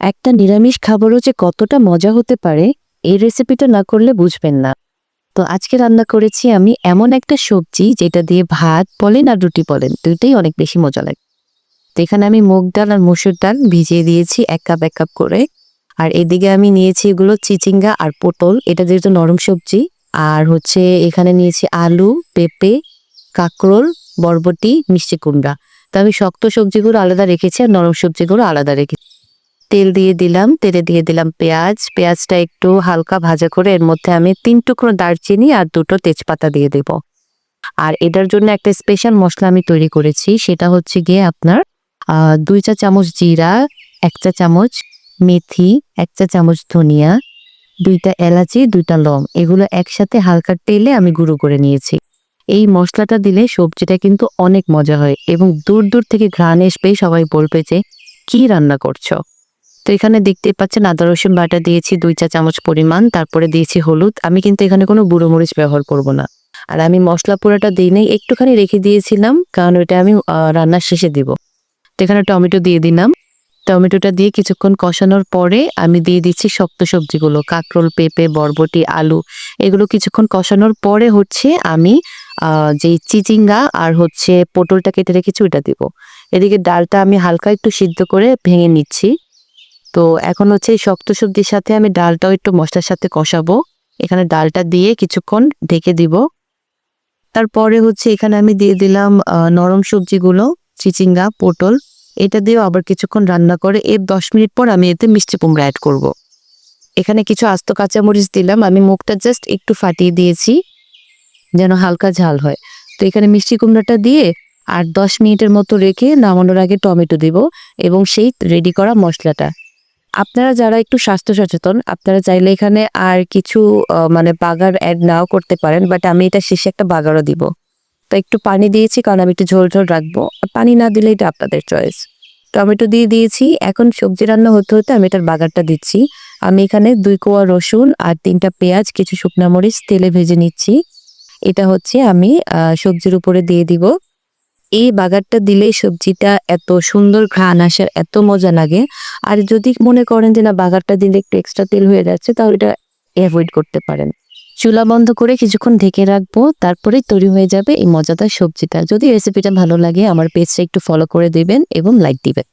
একটা নিরামিষ খাবারও যে কতটা মজা হতে পারে, এই রেসিপিটা না করলে বুঝবেন না। তো আজকে রান্না করেছি আমি এমন একটা সবজি যেটা দিয়ে ভাত বলেন আর রুটি বলেন, দুইটাই অনেক বেশি মজা লাগে। তো এখানে আমি মুগ ডাল আর মসুর ডাল ভিজিয়ে দিয়েছি এক কাপ এক কাপ করে। আর এদিকে আমি নিয়েছি এগুলো চিচিঙ্গা আর পটল, এটা যেহেতু নরম সবজি। আর হচ্ছে এখানে নিয়েছি আলু, পেঁপে, কাঁকরোল, বরবটি, মিষ্টি কুমড়া। তো আমি শক্ত সবজিগুলো আলাদা রেখেছি আর নরম সবজিগুলো আলাদা রেখেছি তেল দিয়ে দিলাম, তেলে দিয়ে দিলাম পেঁয়াজ। পেঁয়াজটা একটু হালকা ভাজা করে এর মধ্যে আমি তিন টুকরো দারচিনি আর দুটো তেজপাতা দিয়ে দেব। আর এটার জন্য একটা স্পেশাল মশলা আমি তৈরি করেছি, সেটা হচ্ছে গিয়ে আপনার দুই চা চামচ জিরা, এক চা চামচ মেথি, এক চা চামচ ধনিয়া, দুইটা এলাচি, দুইটা লং। এগুলো একসাথে হালকা তেলে আমি গুঁড়ো করে নিয়েছি। এই মশলাটা দিলে সবজিটা কিন্তু অনেক মজা হয় এবং দূর দূর থেকে ঘ্রাণ আসবেই সবাই বলবে যে, কি রান্না করছ? তো এখানে দেখতে পাচ্ছেন আদা, রসুন বাটা দিয়েছি দুই চা চামচ পরিমাণ, তারপরে দিয়েছি হলুদ। আমি কিন্তু এখানে কোনো বুড়ো মরিচ ব্যবহার করব না। আর আমি মশলা পোড়াটা দিই নাই, একটুখানি রেখে দিয়েছিলাম, কারণ ওইটা আমি রান্নার শেষে দিব। তো এখানে টমেটো দিয়ে দিলাম। টমেটোটা দিয়ে কিছুক্ষণ কষানোর পরে আমি দিয়ে দিচ্ছি শক্ত সবজিগুলো, কাঁকরোল, পেঁপে, বরবটি, আলু, এগুলো কিছুক্ষণ কষানোর পরে হচ্ছে আমি যেই চিচিঙ্গা আর হচ্ছে পটলটা কেটে রেখেছি ওইটা দিব। এদিকে ডালটা আমি হালকা একটু সিদ্ধ করে ভেঙে নিচ্ছি। তো এখন হচ্ছে এই শক্ত সবজির সাথে আমি ডালটাও একটু মশলার সাথে কষাবো। এখানে ডালটা দিয়ে কিছুক্ষণ ঢেকে দিব। তারপরে হচ্ছে এখানে আমি দিয়ে দিলাম নরম সবজিগুলো, চিচিঙ্গা, পটল। এটা দিয়েও আবার কিছুক্ষণ রান্না করে এর দশ মিনিট পর আমি এতে মিষ্টি কুমড়া অ্যাড করব। এখানে কিছু আস্ত কাঁচামরিচ দিলাম। আমি মুখটা জাস্ট একটু ফাটিয়ে দিয়েছি যেন হালকা ঝাল হয়। তো এখানে মিষ্টি কুমড়াটা দিয়ে আর দশ মিনিটের মতো রেখে নামানোর আগে টমেটো দিব এবং সেই রেডি করা মশলাটা। আপনারা যারা একটু স্বাস্থ্য সচেতন, আপনারা চাইলে এখানে আর কিছু মানে বাগার অ্যাড নাও করতে পারেন বাট আমি এটা শেষে একটা বাগারও দিব। তো একটু পানি দিয়েছি, কারণ আমি একটু ঝোল ঝোল রাখব। পানি না দিলে এটা আপনাদের চয়েস টমেটো দিয়ে দিয়েছি, এখন সবজি রান্না হতে হতে আমি এটার বাগারটা দিচ্ছি। আমি এখানে দুই কোয়া রসুন আর তিনটা পেঁয়াজ, কিছু শুকনা মরিচ, তেলে ভেজে নিচ্ছি। এটা হচ্ছে আমি সবজির উপরে দিয়ে দিব। এই বাগারটা দিলেই সবজিটা এত সুন্দর ঘ্রাণ আসার এত মজা লাগে। আর যদি মনে করেন যে না, বাগারটা দিলে একটু এক্সট্রা তেল হয়ে যাচ্ছে, তাহলে এটা অ্যাভয়েড করতে পারেন। চুলা বন্ধ করে কিছুক্ষণ ঢেকে রাখব তারপরেই তৈরি হয়ে যাবে এই মজাদার সবজিটা। যদি রেসিপিটা ভালো লাগে, আমার পেজটা একটু ফলো করে দেবেন এবং লাইক দিবেন।